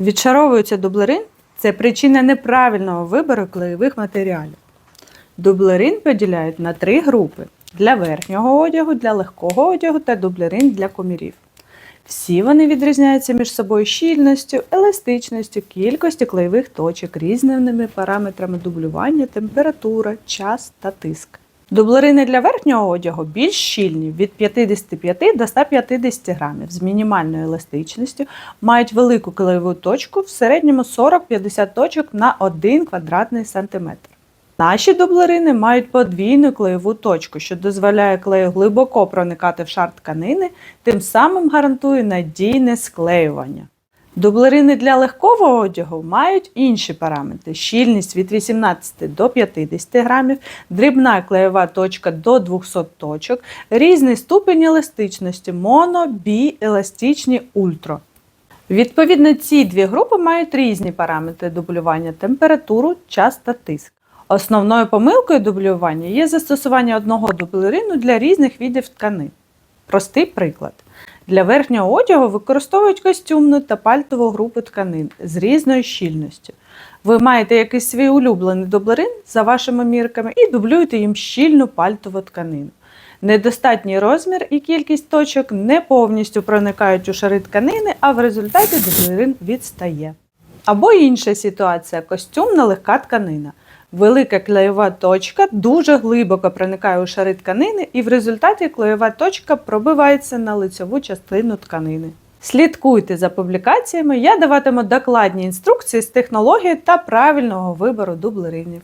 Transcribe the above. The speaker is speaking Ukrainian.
Відшаровується дублерин це причина неправильного вибору клеєвих матеріалів. Дублерин поділяють на три групи: для верхнього одягу, для легкого одягу та дублерин для комірів. Всі вони відрізняються між собою щільністю, еластичністю, кількістю клеєвих точок, різними параметрами дублювання, температура, час та тиск. Дублерини для верхнього одягу більш щільні від 55 до 150 грамів з мінімальною еластичністю, мають велику клеєву точку в середньому 40-50 точок на 1 квадратний сантиметр. Наші дублерини мають подвійну клеєву точку, що дозволяє клею глибоко проникати в шар тканини, тим самим гарантує надійне склеювання. Дублерини для легкого одягу мають інші параметри: щільність від 18 до 50 грамів, дрібна клеєва точка до 200 точок, різний ступень еластичності моно, бі, еластичні, ультра. Відповідно, ці дві групи мають різні параметри дублювання температуру, час та тиск. Основною помилкою дублювання є застосування одного дублерину для різних видів тканин. Простий приклад. Для верхнього одягу використовують костюмну та пальтову групи тканин з різною щільністю. Ви маєте якийсь свій улюблений дублерин за вашими мірками і дублюєте їм щільну пальтову тканину. Недостатній розмір і кількість точок не повністю проникають у шари тканини, а в результаті дублерин відстає. Або інша ситуація костюмна легка тканина. Велика клеєва точка дуже глибоко проникає у шари тканини, і в результаті клеєва точка пробивається на лицьову частину тканини. Слідкуйте за публікаціями, я даватиму докладні інструкції з технології та правильного вибору дублеринів.